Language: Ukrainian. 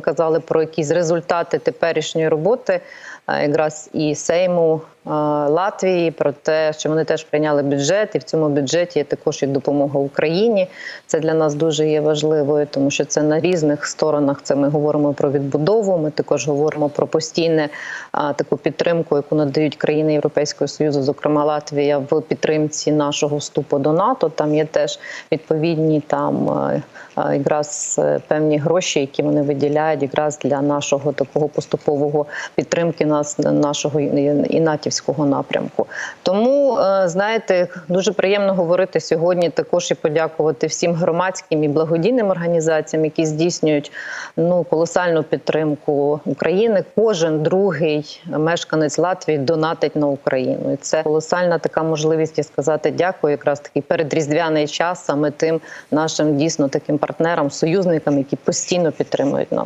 казали про якісь результати теперішньої роботи, е, якраз і Сейму е, Латвії, про те, що вони теж прийняли бюджет, і в цьому бюджеті є також і допомога Україні. Це для нас дуже є важливою, тому що це на різних сторонах. Це ми говоримо про відбудову. Ми також говоримо про постійне таку підтримку, яку надають країни Європейського союзу, зокрема Латвія, в підтримці нашого вступу до НАТО. Там є теж відповідні там е, е, якраз е, певні гроші, які вони виділяють якраз для нашого такого поступового підтримки нас нашого і- натівського напрямку. Тому е, знаєте, дуже приємно говорити сьогодні. Також і подякувати всім громадським і благодійним організаціям, які здійснюють ну колосальну підтримку України. Кожен другий мешканець Латвії донатить на Україну, і це колосальна така можливість і сказати дякую, якраз такий передріздвяний час саме тим нашим дійсно таким партнерам, союзникам, які постійно підтримують нас.